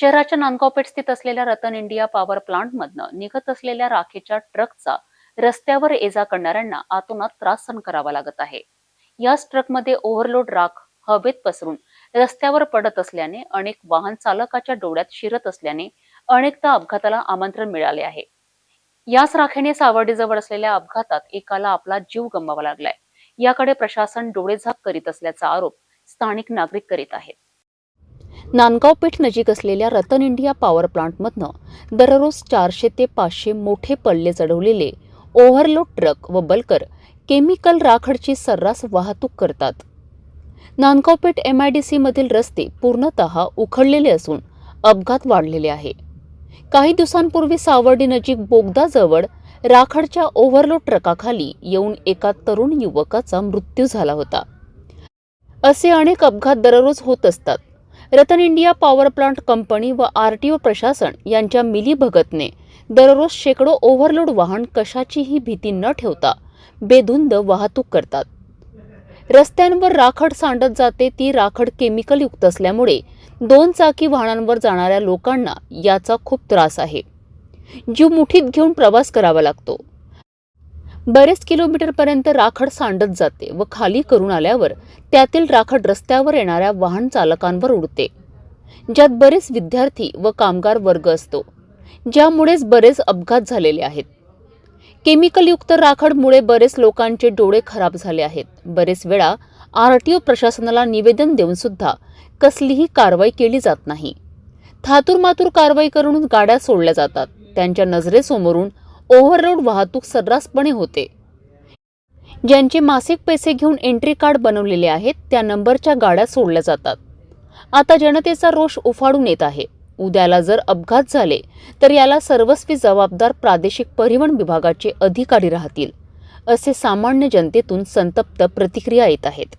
शहराच्या नांदगावपेठ स्थित असलेल्या रतन इंडिया पॉवर प्लांटमधनं निघत असलेल्या राखेच्या ट्रकचा रस्त्यावर एजा करणाऱ्यांना आतोनात त्रास सहन करावा लागत आहे. याच ट्रकमध्ये ओव्हरलोड राख हवेत पसरून रस्त्यावर पडत असल्याने अनेक वाहन चालकाच्या डोळ्यात शिरत असल्याने अनेकदा अपघाताला आमंत्रण मिळाले आहे. याच राखेने सावर्डीजवळ असलेल्या अपघातात एकाला आपला जीव गमवावा लागलाय. याकडे प्रशासन डोळेझाक करीत असल्याचा आरोप स्थानिक नागरिक करीत आहेत. नांदगाव पेठ नजीक असलेल्या रतन इंडिया पॉवर प्लांटमधनं दररोज चारशे ते पाचशे मोठे पल्ले चढवलेले ओव्हरलोड ट्रक व बल्कर केमिकल राखडची सर्रास वाहतूक करतात. Nandgaon Peth M I D C मधील रस्ते पूर्णतः उखडलेले असून अपघात वाढलेले आहे. काही दिवसांपूर्वी सावर्डी नजीक बोगदाजवळ राखडच्या ओव्हरलोड ट्रकाखाली येऊन एका तरुण युवकाचा मृत्यू झाला होता. असे अनेक अपघात दररोज होत असतात. Ratan India power plant company व आरटीओ प्रशासन यांच्या मिलीभगतने दररोज शेकडो ओव्हरलोड वाहन कशाचीही भीती न ठेवता बेधुंद वाहतूक करतात. रस्त्यांवर राखड सांडत जाते ती राखड केमिकल युक्त असल्यामुळे दोन चाकी वाहनांवर जाणाऱ्या लोकांना याचा खूप त्रास आहे. जीव मुठीत घेऊन प्रवास करावा लागतो. बरेच किलोमीटरपर्यंत राखड सांडत जाते व खाली करून आल्यावर त्यातील राखड रस्त्यावर येणाऱ्या वाहन चालकांवर उडते. ज्यात बरेच विद्यार्थी व कामगार वर्ग असतो ज्यामुळेच बरेच अपघात झालेले आहेत. केमिकलयुक्त राखडमुळे बरेच लोकांचे डोळे खराब झाले आहेत. बरेच वेळा आर टी ओ प्रशासनाला निवेदन देऊन सुद्धा कसलीही कारवाई केली जात नाही. थातुरमातूर कारवाई करून गाड्या सोडल्या जातात. त्यांच्या नजरेसमोरून ओव्हरलोड वाहतूक सर्रासपणे होते. ज्यांचे मासिक पैसे घेऊन एंट्री कार्ड बनवलेले आहेत त्या नंबरच्या गाड्या सोडल्या जातात. आता जनतेचा रोष उफाडून येत आहे. उद्याला जर अपघात झाले तर याला सर्वस्वी जबाबदार प्रादेशिक परिवहन विभागाचे अधिकारी राहतील असे सामान्य जनतेतून संतप्त प्रतिक्रिया येत आहेत.